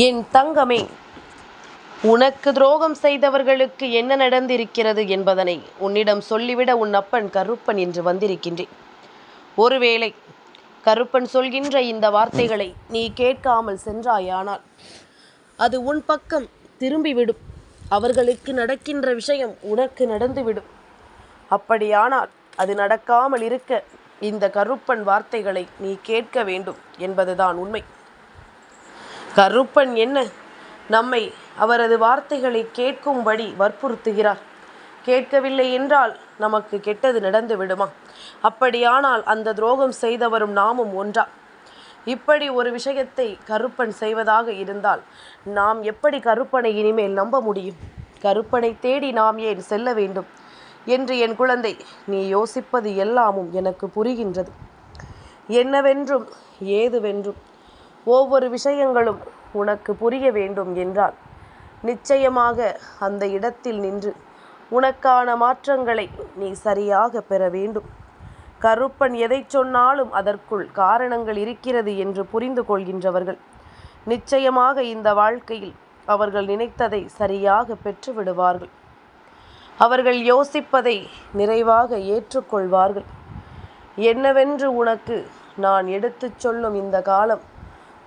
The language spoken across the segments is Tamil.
என் தங்கமே உனக்கு துரோகம் செய்தவர்களுக்கு என்ன நடந்திருக்கிறது என்பதனை உன்னிடம் சொல்லிவிட உன் அப்பன் கருப்பன் என்று வந்திருக்கின்றேன். ஒருவேளை கருப்பன் சொல்கின்ற இந்த வார்த்தைகளை நீ கேட்காமல் சென்றாயானால் அது உன் பக்கம் திரும்பிவிடும். அவர்களுக்கு நடக்கின்ற விஷயம் உனக்கு நடந்துவிடும். அப்படியானால் அது நடக்காமல் இருக்க இந்த கருப்பன் வார்த்தைகளை நீ கேட்க வேண்டும் என்பதுதான் உண்மை. கருப்பன் என்ன? நம்மை அவரது வார்த்தைகளை கேட்கும்படி வற்புறுத்துகிறார். கேட்கவில்லை என்றால் நமக்கு கெட்டது நடந்து விடுமா? அப்படியானால் அந்த துரோகம் செய்தவரும் நாமும் ஒன்றா? இப்படி ஒரு விஷயத்தை கருப்பன் செய்வதாக இருந்தால் நாம் எப்படி கருப்பனை இனிமேல் நம்ப முடியும்? கருப்பனை தேடி நாம் ஏன் செல்ல வேண்டும்? என்று என் குழந்தை நீ யோசிப்பது எல்லாமும் எனக்கு புரிகின்றது. என்னவென்றும் ஏதுவென்றும் ஒவ்வொரு விஷயங்களும் உனக்கு புரிய வேண்டும் என்றால் நிச்சயமாக அந்த இடத்தில் நின்று உனக்கான மாற்றங்களை நீ சரியாக பெற வேண்டும். கருப்பன் எதை சொன்னாலும் அதற்குள் காரணங்கள் இருக்கிறது என்று புரிந்து கொள்கின்றவர்கள். நிச்சயமாக இந்த வாழ்க்கையில் அவர்கள் நினைத்ததை சரியாக பெற்று விடுவார்கள் அவர்கள் யோசிப்பதை நிறைவாக ஏற்றுக்கொள்வார்கள். என்னவென்று உனக்கு நான் எடுத்துச் சொல்லும் இந்த காலம்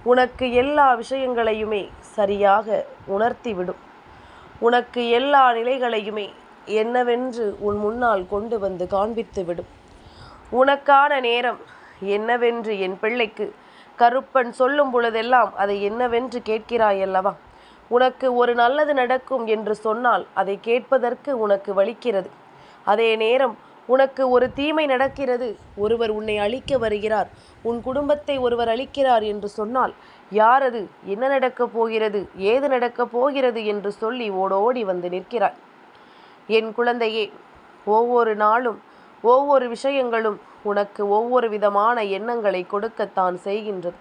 உனக்கு எல்லா விஷயங்களையுமே சரியாக உணர்த்திவிடும். உனக்கு எல்லா நிலைகளையுமே என்னவென்று உன் முன்னால் கொண்டு வந்து காண்பித்துவிடும். உனக்கான நேரம் என்னவென்று என் பிள்ளைக்கு கருப்பன் சொல்லும் பொழுதெல்லாம் அதை என்னவென்று கேட்கிறாய் அல்லவா? உனக்கு ஒரு நல்லது நடக்கும் என்று சொன்னால் அதை கேட்பதற்கு உனக்கு வலிக்கிறது. அதே நேரம் உனக்கு ஒரு தீமை நடக்கிறது. ஒருவர் உன்னை அழிக்க வருகிறார். உன் குடும்பத்தை ஒருவர் அழிக்கிறார் என்று சொன்னால் யார் அது என்ன நடக்கப் போகிறது? ஏது நடக்கப் போகிறது என்று சொல்லி ஓடோடி வந்து நிற்கிறாய். என் குழந்தையே ஒவ்வொரு நாளும் ஒவ்வொரு விஷயங்களும் உனக்கு ஒவ்வொரு விதமான எண்ணங்களை கொடுக்கத்தான் செய்கின்றது.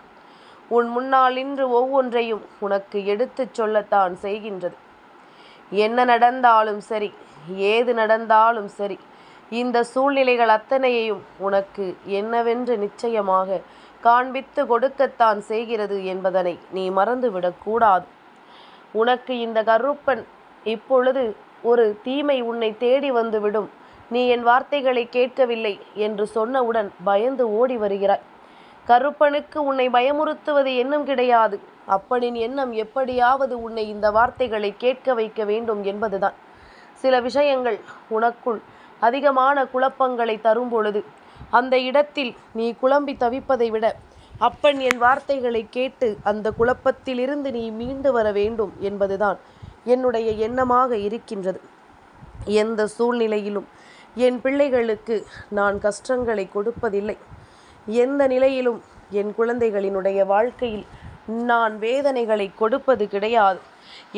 உன் முன்னால் இன்று ஒவ்வொன்றையும் உனக்கு எடுத்துச் சொல்லத்தான் செய்கின்றது. என்ன நடந்தாலும் சரி ஏது நடந்தாலும் சரி இந்த சூழ்நிலைகள் அத்தனையையும் உனக்கு என்னவென்று நிச்சயமாக காண்பித்து கொடுக்கத்தான் செய்கிறது என்பதனை நீ மறந்துவிடக்கூடாது உனக்கு இந்த கருப்பன் இப்பொழுது ஒரு தீமை உன்னை தேடி வந்துவிடும். நீ என் வார்த்தைகளை கேட்கவில்லை என்று சொன்னவுடன் பயந்து ஓடி வருகிறாய். கருப்பனுக்கு உன்னை பயமுறுத்துவது எண்ணம் கிடையாது. அப்பனின் எண்ணம் எப்படியாவது உன்னை இந்த வார்த்தைகளை கேட்க வைக்க வேண்டும் என்பதுதான். சில விஷயங்கள் உனக்குள் அதிகமான குழப்பங்களை தரும் பொழுது அந்த இடத்தில் நீ குழம்பி தவிப்பதை விட அப்பன் என் வார்த்தைகளை கேட்டு அந்த குழப்பத்திலிருந்து நீ மீண்டு வர வேண்டும் என்பதுதான் என்னுடைய எண்ணமாக இருக்கின்றது. எந்த சூழ்நிலையிலும் என் பிள்ளைகளுக்கு நான் கஷ்டங்களை கொடுப்பதில்லை. எந்த நிலையிலும் என் குழந்தைகளினுடைய வாழ்க்கையில் நான் வேதனைகளை கொடுப்பது கிடையாது.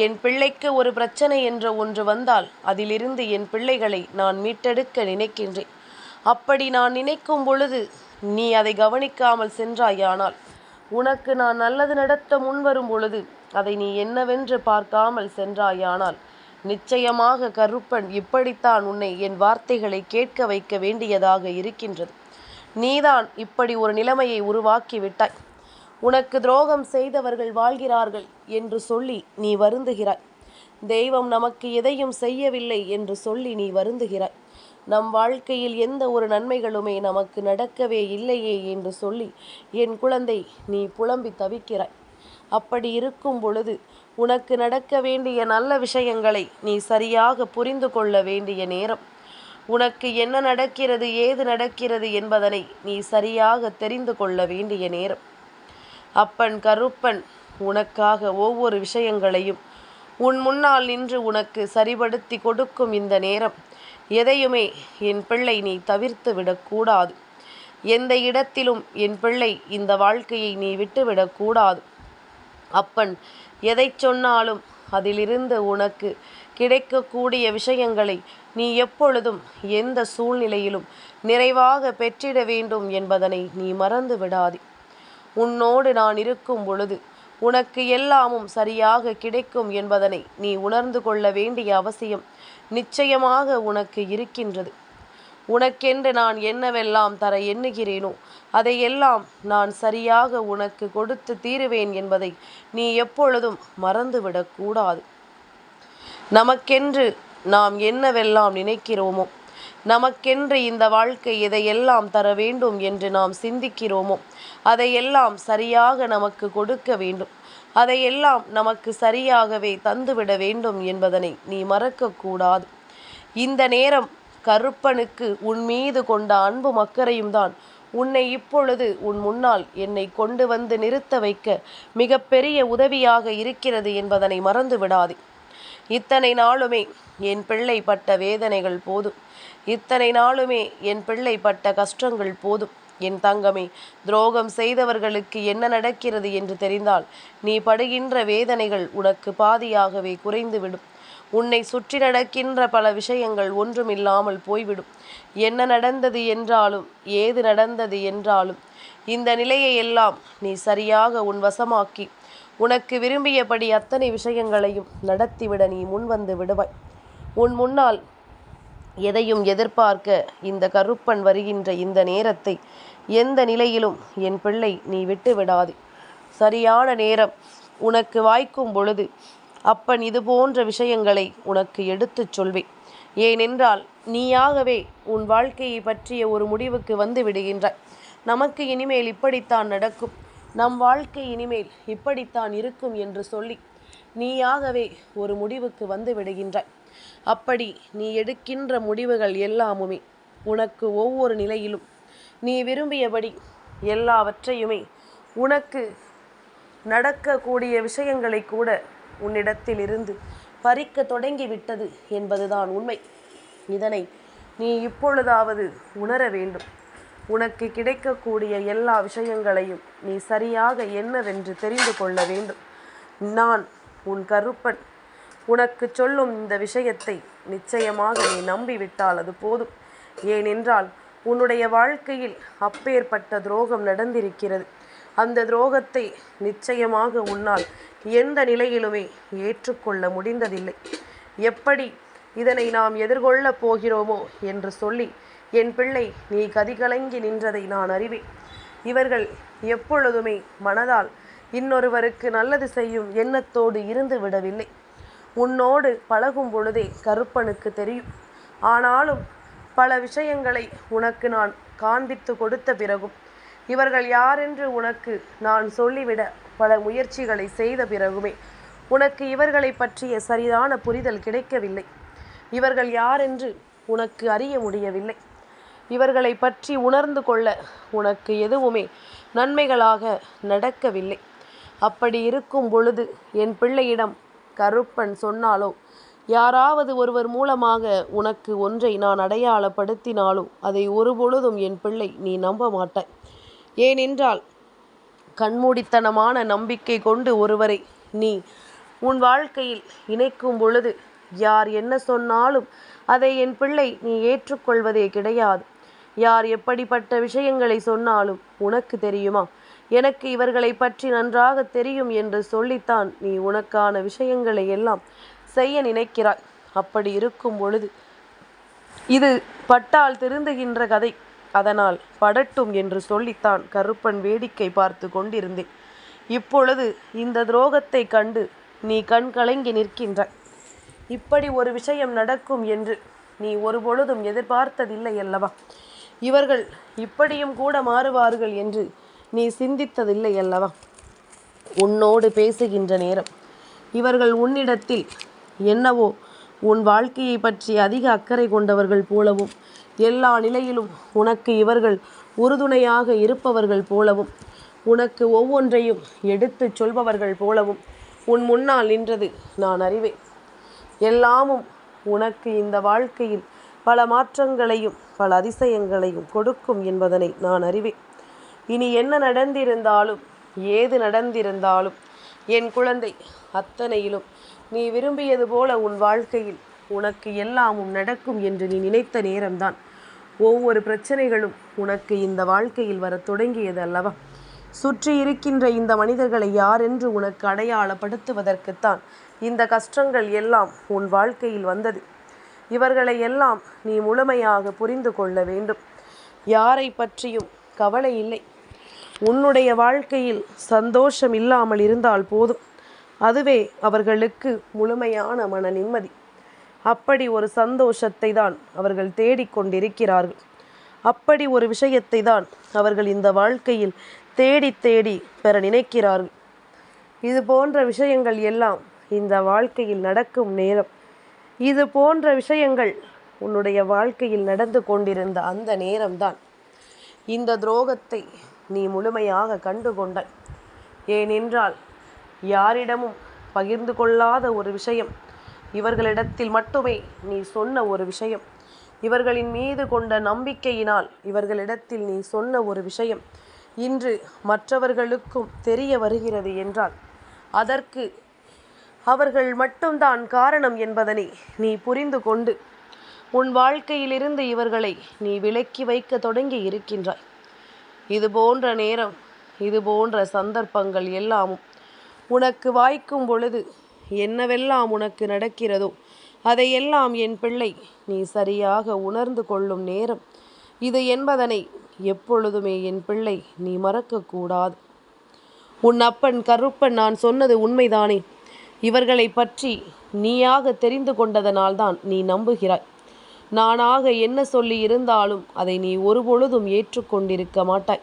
என் பிள்ளைக்கு ஒரு பிரச்சனை என்ற ஒன்று வந்தால் அதிலிருந்து என் பிள்ளைகளை நான் மீட்டெடுக்க நினைக்கின்றேன். அப்படி நான் நினைக்கும் பொழுது நீ அதை கவனிக்காமல் சென்றாயானால் உனக்கு நான் நல்லது நடத்த முன்வரும் பொழுது அதை நீ என்னவென்று பார்க்காமல் சென்றாயானால் நிச்சயமாக கருப்பன் இப்படித்தான் உன்னை என் வார்த்தைகளை கேட்க வைக்க வேண்டியதாக இருக்கின்றது. நீதான் இப்படி ஒரு நிலைமையை உருவாக்கி விட்டாய். உனக்கு துரோகம் செய்தவர்கள் வாழ்கிறார்கள் என்று சொல்லி நீ வருந்துகிறாய். தெய்வம் நமக்கு எதையும் செய்யவில்லை என்று சொல்லி நீ வருந்துகிறாய். நம் வாழ்க்கையில் எந்த ஒரு நன்மைகளுமே நமக்கு நடக்கவே இல்லையே என்று சொல்லி என் குழந்தை நீ புலம்பி தவிக்கிறாய். அப்படி இருக்கும் பொழுது உனக்கு நடக்க வேண்டிய நல்ல விஷயங்களை நீ சரியாக புரிந்து கொள்ள வேண்டிய நேரம். உனக்கு என்ன நடக்கிறது ஏது நடக்கிறது என்பதனை நீ சரியாக தெரிந்து கொள்ள வேண்டிய நேரம். அப்பன் கருப்பன் உனக்காக ஒவ்வொரு விஷயங்களையும் உன் முன்னால் நின்று உனக்கு சரிபடுத்தி கொடுக்கும் இந்த நேரம். எதையுமே என் பிள்ளை நீ தவிர்த்து விடக்கூடாது எந்த இடத்திலும் என் பிள்ளை இந்த வாழ்க்கையை நீ விட்டுவிடக்கூடாது அப்பன் எதை சொன்னாலும் அதிலிருந்து உனக்கு கிடைக்கக்கூடிய விஷயங்களை நீ எப்பொழுதும் எந்த சூழ்நிலையிலும் நிறைவாக பெற்றிட வேண்டும் என்பதனை நீ மறந்து விடாதே. உன்னோடு நான் இருக்கும் பொழுது உனக்கு எல்லாமும் சரியாக கிடைக்கும் என்பதனை நீ உணர்ந்து கொள்ள வேண்டிய அவசியம் நிச்சயமாக உனக்கு இருக்கின்றது. உனக்கென்று நான் என்னவெல்லாம் தர எண்ணுகிறேனோ அதையெல்லாம் நான் சரியாக உனக்கு கொடுத்து தீருவேன் என்பதை நீ எப்பொழுதும் மறந்துவிடக்கூடாது நமக்கென்று நாம் என்னவெல்லாம் நினைக்கிறோமோ நமக்கென்று இந்த வாழ்க்கை எதையெல்லாம் தர வேண்டும் என்று நாம் சிந்திக்கிறோமோ அதையெல்லாம் சரியாக நமக்கு கொடுக்க வேண்டும். அதையெல்லாம் நமக்கு சரியாகவே தந்துவிட வேண்டும் என்பதனை நீ மறக்கக்கூடாது. இந்த நேரம் கருப்பனுக்கு உன் மீது கொண்ட அன்பு மக்கரையும் தான் உன்னை இப்பொழுது உன் முன்னால் என்னை கொண்டு வந்து நிறுத்த வைக்க மிகப்பெரிய உதவியாக இருக்கிறது என்பதனை மறந்து விடாதே. இத்தனை நாளுமே என் பிள்ளை பட்ட வேதனைகள் போதும். இத்தனை நாளுமே என் பிள்ளை பட்ட கஷ்டங்கள் போதும். என் தங்கமே துரோகம் செய்தவர்களுக்கு என்ன நடக்கிறது என்று தெரிந்தால் நீ படுகின்ற வேதனைகள் உனக்கு பாதியாகவே குறைந்துவிடும். உன்னை சுற்றி நடக்கின்ற பல விஷயங்கள் ஒன்றுமில்லாமல் போய்விடும். என்ன நடந்தது என்றாலும் ஏது நடந்தது என்றாலும் இந்த நிலையை எல்லாம் நீ சரியாக உன் வசமாக்கி உனக்கு விரும்பியபடி அத்தனை விஷயங்களையும் நடத்திவிட நீ முன்வந்து விடுவாய். உன் முன்னால் எதையும் எதிர்பார்க்க இந்த கருப்பன் வருகின்ற இந்த நேரத்தை எந்த நிலையிலும் என் பிள்ளை நீ விட்டு விடாது சரியான நேரம் உனக்கு வாய்க்கும் பொழுது அப்பன் இது போன்ற விஷயங்களை உனக்கு எடுத்துச் சொல்வேன். ஏனென்றால் நீயாகவே உன் வாழ்க்கையை பற்றிய ஒரு முடிவுக்கு வந்து விடுகின்றாய். நமக்கு இனிமேல் இப்படித்தான் நடக்கும். நம் வாழ்க்கை இனிமேல் இப்படித்தான் இருக்கும் என்று சொல்லி நீயாகவே ஒரு முடிவுக்கு வந்து விடுகின்றாய். அப்படி நீ எடுக்கின்ற முடிவுகள் எல்லாமுமே உனக்கு ஒவ்வொரு நிலையிலும். நீ விரும்பியபடி எல்லாவற்றையுமே உனக்கு நடக்கக்கூடிய விஷயங்களை கூட உன்னிடத்தில் இருந்து பறிக்க தொடங்கிவிட்டது என்பதுதான் உண்மை. இதனை நீ இப்பொழுதாவது உணர வேண்டும். உனக்கு கிடைக்கக்கூடிய எல்லா விஷயங்களையும் நீ சரியாக என்னவென்று தெரிந்து கொள்ள வேண்டும். நான் உன் கருப்பன். உனக்கு சொல்லும் இந்த விஷயத்தை நிச்சயமாக நீ நம்பிவிட்டால் அது போதும். ஏனென்றால் உன்னுடைய வாழ்க்கையில் அப்பேற்பட்ட துரோகம் நடந்திருக்கிறது. அந்த துரோகத்தை நிச்சயமாக உன்னால் எந்த நிலையிலுமே ஏற்றுக்கொள்ள முடிந்ததில்லை. எப்படி இதனை நாம் எதிர்கொள்ளப் போகிறோமோ என்று சொல்லி என் பிள்ளை நீ கதிகலங்கி நின்றதை நான் அறிவேன். இவர்கள் எப்பொழுதுமே மனதால் இன்னொருவருக்கு நல்லது செய்யும் எண்ணத்தோடு இருந்து விடவில்லை. உன்னோடு பழகும் பொழுதே கருப்பனுக்கு தெரியும். ஆனாலும் பல விஷயங்களை உனக்கு நான் காண்பித்து கொடுத்த பிறகும் இவர்கள் யாரென்று உனக்கு நான் சொல்லிவிட பல முயற்சிகளை செய்த பிறகுமே உனக்கு இவர்களை பற்றிய சரியான புரிதல் கிடைக்கவில்லை. இவர்கள் யாரென்று உனக்கு அறிய முடியவில்லை. இவர்களை பற்றி உணர்ந்து கொள்ள உனக்கு எதுவுமே நன்மைகளாக நடக்கவில்லை. அப்படி இருக்கும் பொழுது என் பிள்ளையிடம் கருப்பன் சொன்னாலோ? யாராவது ஒருவர் மூலமாக உனக்கு ஒன்றை நான் அடையாளப்படுத்தினாலோ அதை ஒருபொழுதும் என் பிள்ளை நீ நம்ப மாட்டாய். ஏனென்றால் கண்மூடித்தனமான நம்பிக்கை கொண்டு ஒருவரை நீ உன் வாழ்க்கையில் இணைக்கும் பொழுது யார் என்ன சொன்னாலும் அதை என் பிள்ளை நீ ஏற்றுக்கொள்வதே கிடையாது. யார் எப்படிப்பட்ட விஷயங்களை சொன்னாலும் உனக்கு தெரியுமா? எனக்கு இவர்களை பற்றி நன்றாக தெரியும் என்று சொல்லித்தான் நீ உனக்கான விஷயங்களை எல்லாம் செய்ய நினைக்கிறாய். அப்படி இருக்கும் பொழுது இது பட்டால் திருந்துகின்ற கதை. அதனால் படட்டும் என்று சொல்லித்தான் கருப்பன் வேடிக்கை பார்த்து கொண்டிருந்தேன். இப்பொழுது இந்த துரோகத்தை கண்டு நீ கண் கலங்கி நிற்கின்றாய். இப்படி ஒரு விஷயம் நடக்கும் என்று நீ ஒரு பொழுதும் எதிர்பார்த்ததில்லை அல்லவா? இவர்கள் இப்படியும் கூட மாறுவார்கள் என்று நீ சிந்தித்ததில்லை அல்லவா உன்னோடு பேசுகின்ற நேரம். இவர்கள் உன்னிடத்தில் என்னவோ உன் வாழ்க்கையை பற்றி அதிக அக்கறை கொண்டவர்கள் போலவும் எல்லா நிலையிலும் உனக்கு இவர்கள் உறுதுணையாக இருப்பவர்கள் போலவும் உனக்கு ஒவ்வொன்றையும் எடுத்துச் சொல்பவர்கள் போலவும் உன் முன்னால் நின்றது நான் அறிவேன். எல்லாமும் உனக்கு இந்த வாழ்க்கையில் பல மாற்றங்களையும் பல அதிசயங்களையும் கொடுக்கும் என்பதனை நான் அறிவேன். இனி என்ன நடந்திருந்தாலும் ஏது நடந்திருந்தாலும் என் குழந்தை அத்தனையிலும் நீ விரும்பியது போல உன் வாழ்க்கையில் உனக்கு எல்லாமும் நடக்கும் என்று நீ நினைத்த நேரம்தான். ஒவ்வொரு பிரச்சனைகளும் உனக்கு இந்த வாழ்க்கையில் வரத் தொடங்கியது அல்லவா? சுற்றி இருக்கின்ற இந்த மனிதர்களை யாரென்று உனக்கு அடையாளப்படுத்துவதற்குத்தான் இந்த கஷ்டங்கள் எல்லாம் உன் வாழ்க்கையில் வந்தது. இவர்களை எல்லாம் நீ முழுமையாக புரிந்து கொள்ள வேண்டும். யாரை பற்றியும் கவலை இல்லை. உன்னுடைய வாழ்க்கையில் சந்தோஷம் இல்லாமல் இருந்தால் போதும். அதுவே அவர்களுக்கு முழுமையான மன நிம்மதி. அப்படி ஒரு சந்தோஷத்தை தான் அவர்கள் தேடிக்கொண்டிருக்கிறார்கள் அப்படி ஒரு விஷயத்தை தான் அவர்கள் இந்த வாழ்க்கையில் தேடி தேடி பெற நினைக்கிறார்கள். இது போன்ற விஷயங்கள் எல்லாம் இந்த வாழ்க்கையில் நடக்கும் நேரம். இது போன்ற விஷயங்கள் உன்னுடைய வாழ்க்கையில் நடந்து கொண்டிருந்த அந்த நேரம்தான். இந்த துரோகத்தை நீ முழுமையாக கண்டு கொண்டாய் ஏனென்றால் யாரிடமும் பகிர்ந்து கொள்ளாத ஒரு விஷயம் இவர்களிடத்தில் மட்டுமே நீ சொன்ன ஒரு விஷயம். இவர்களின் மீது கொண்ட நம்பிக்கையினால் இவர்களிடத்தில் நீ சொன்ன ஒரு விஷயம் இன்று மற்றவர்களுக்கும் தெரிய வருகிறது என்றால் அதற்கு அவர்கள் மட்டும்தான் காரணம் என்பதனை நீ புரிந்து கொண்டு உன் வாழ்க்கையிலிருந்து இவர்களை நீ விலக்கி வைக்க தொடங்கி இருக்கின்றாய். இது போன்ற நேரம் இது போன்ற சந்தர்ப்பங்கள் எல்லாமும் உனக்கு வாய்க்கும் பொழுது என்னவெல்லாம் உனக்கு நடக்கிறதோ அதையெல்லாம் என் பிள்ளை நீ சரியாக உணர்ந்து கொள்ளும் நேரம் இது என்பதனை எப்பொழுதுமே என் பிள்ளை நீ மறக்கக்கூடாது. உன் அப்பன் கருப்பன் நான் சொன்னது உண்மைதானே? இவர்களை பற்றி நீயாக தெரிந்து கொண்டதனால்தான் நீ நம்புகிறாய். நானாக என்ன சொல்லி இருந்தாலும் அதை நீ ஒருபொழுதும் ஏற்றுக்கொண்டிருக்க மாட்டாய்.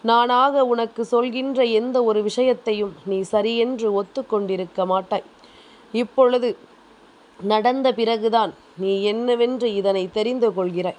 நானாக உனக்கு சொல்கின்ற எந்த ஒரு விஷயத்தையும் நீ சரியென்று ஒத்துக்கொண்டிருக்க மாட்டாய். இப்பொழுது நடந்த பிறகுதான் நீ என்னவென்று இதனை தெரிந்து கொள்கிறாய்.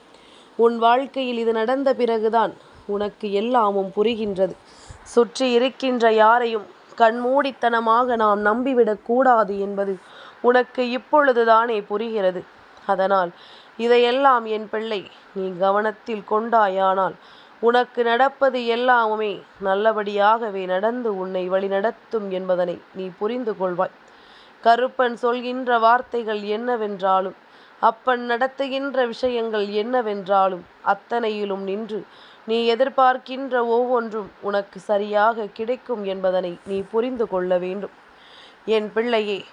உன் வாழ்க்கையில் இது நடந்த பிறகுதான் உனக்கு எல்லாமும் புரிகின்றது. சுற்றி இருக்கின்ற யாரையும் கண்மூடித்தனமாக நாம் நம்பிவிடக் கூடாது என்பது உனக்கு இப்பொழுதுதானே புரிகிறது. அதனால் இதையெல்லாம் என் பிள்ளை நீ கவனத்தில் கொண்டாயானால் உனக்கு நடப்பது எல்லாமுமே நல்லபடியாகவே நடந்து உன்னை வழிநடத்தும் என்பதனை நீ புரிந்து கொள்வாய். கருப்பன் சொல்கின்ற வார்த்தைகள் என்னவென்றாலும் அப்பன் நடத்துகின்ற விஷயங்கள் என்னவென்றாலும் அத்தனையிலும் நின்று நீ எதிர்பார்க்கின்ற ஒவ்வொன்றும் உனக்கு சரியாக கிடைக்கும் என்பதனை நீ புரிந்து கொள்ள வேண்டும். என் பிள்ளையே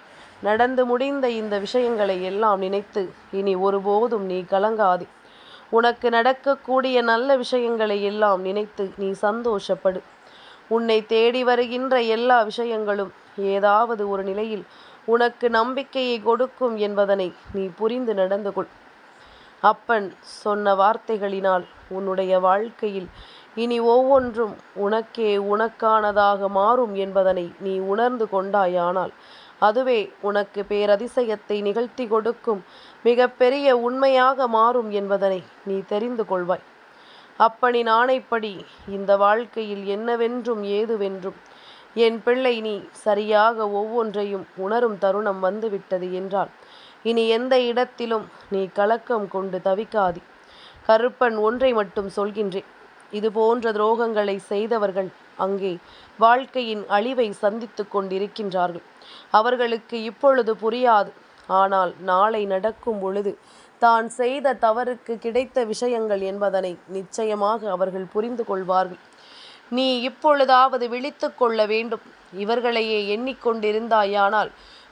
நடந்து முடிந்த இந்த விஷயங்களை எல்லாம் நினைத்து இனி ஒருபோதும் நீ கலங்காதே. உனக்கு நடக்கக்கூடிய நல்ல விஷயங்களை எல்லாம் நினைத்து நீ சந்தோஷப்படு. உன்னை தேடி வருகின்ற எல்லா விஷயங்களும் ஏதாவது ஒரு நிலையில் உனக்கு நம்பிக்கையை கொடுக்கும் என்பதனை நீ புரிந்து நடந்து கொள். அப்பன் சொன்ன வார்த்தைகளினால் உன்னுடைய வாழ்க்கையில் இனி ஒவ்வொன்றும் உனக்கே உனக்கானதாக மாறும் என்பதனை நீ உணர்ந்து கொண்டாயானால் அதுவே உனக்கு பேரதிசயத்தை நிகழ்த்தி கொடுக்கும் மிகப்பெரிய உண்மையாக மாறும் என்பதனை நீ தெரிந்து கொள்வாய். அப்பனின் நாணைப்படி இந்த வாழ்க்கையில் என்னவென்றும் ஏதுவென்றும் என் பிள்ளை நீ சரியாக ஒவ்வொன்றையும் உணரும் தருணம் வந்துவிட்டது என்றால் இனி எந்த இடத்திலும் நீ கலக்கம் கொண்டு தவிக்காதி. கருப்பன் ஒன்றை மட்டும் சொல்கின்றேன். இது போன்ற துரோகங்களை செய்தவர்கள் அங்கே வாழ்க்கையின் அழிவை சந்தித்து கொண்டிருக்கின்றார்கள். அவர்களுக்கு இப்பொழுது புரியாது. ஆனால் நாளை நடக்கும் பொழுது தான் செய்த தவறுக்கு கிடைத்த விஷயங்கள் என்பதனை நிச்சயமாக அவர்கள் புரிந்து கொள்வார்கள். நீ இப்பொழுதாவது விழித்து கொள்ள வேண்டும். இவர்களையே எண்ணிக்கொண்டிருந்தாயானால்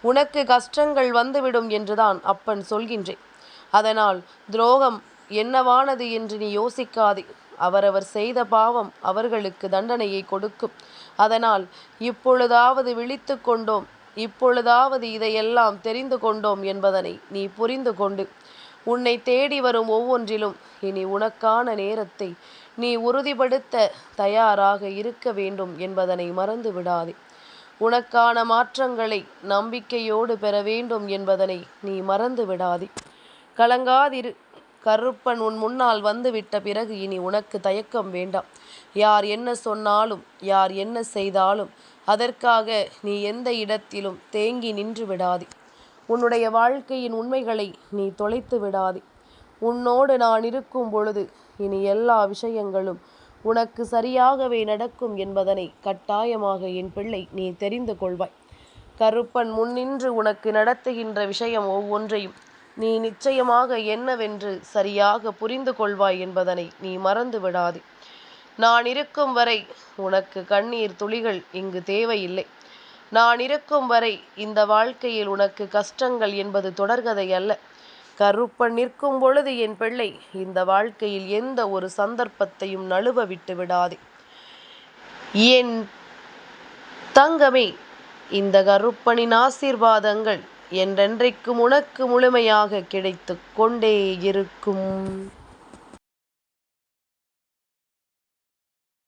உனக்கு கஷ்டங்கள் வந்துவிடும் என்றுதான் அப்பன் சொல்கின்றேன். அதனால் துரோகம் என்னவானது என்று நீ யோசிக்காதே. அவரவர் செய்த பாவம் அவர்களுக்கு தண்டனையை கொடுக்கும். அதனால் இப்பொழுதாவது விழித்து கொண்டோம் இப்பொழுதாவது இதையெல்லாம் தெரிந்து கொண்டோம் என்பதனை நீ புரிந்து கொண்டு உன்னை தேடி வரும் ஒவ்வொன்றிலும் இனி உனக்கான நேரத்தை நீ உறுதிப்படுத்த தயாராக இருக்க வேண்டும் என்பதனை மறந்து விடாதே. உனக்கான மாற்றங்களை நம்பிக்கையோடு பெற வேண்டும் என்பதனை நீ மறந்து விடாதே. கலங்காதிரு கருப்பன் உன் முன்னால் வந்துவிட்ட பிறகு இனி உனக்கு தயக்கம் வேண்டாம். யார் என்ன சொன்னாலும் யார் என்ன செய்தாலும் அதற்காக நீ எந்த இடத்திலும் தேங்கி நின்று விடாதே. உன்னுடைய வாழ்க்கையின் உண்மைகளை நீ தொலைத்து விடாதே. உன்னோடு நான் இருக்கும் பொழுது இனி எல்லா விஷயங்களும் உனக்கு சரியாகவே நடக்கும் என்பதனை கட்டாயமாக என் பிள்ளை நீ தெரிந்து கொள்வாய். கருப்பன் முன்னின்று உனக்கு நடத்துகின்ற விஷயம் ஒவ்வொன்றையும் நீ நிச்சயமாக என்னவென்று சரியாக புரிந்து கொள்வாய் என்பதனை நீ மறந்து விடாதே. நான் இருக்கும் வரை உனக்கு கண்ணீர் துளிகள் இங்கு தேவையில்லை. நான் இருக்கும் வரை இந்த வாழ்க்கையில் உனக்கு கஷ்டங்கள் என்பது தொடர்கதை அல்ல. கருப்பன் நிற்கும் பொழுது என் பிள்ளை இந்த வாழ்க்கையில் எந்த ஒரு சந்தர்ப்பத்தையும் நழுவ விட்டு விடாதே. என் தங்கமே இந்த கருப்பனின் ஆசீர்வாதங்கள் என்றென்றைக்கும் உனக்கு முழுமையாக கிடைத்து கொண்டே இருக்கும்.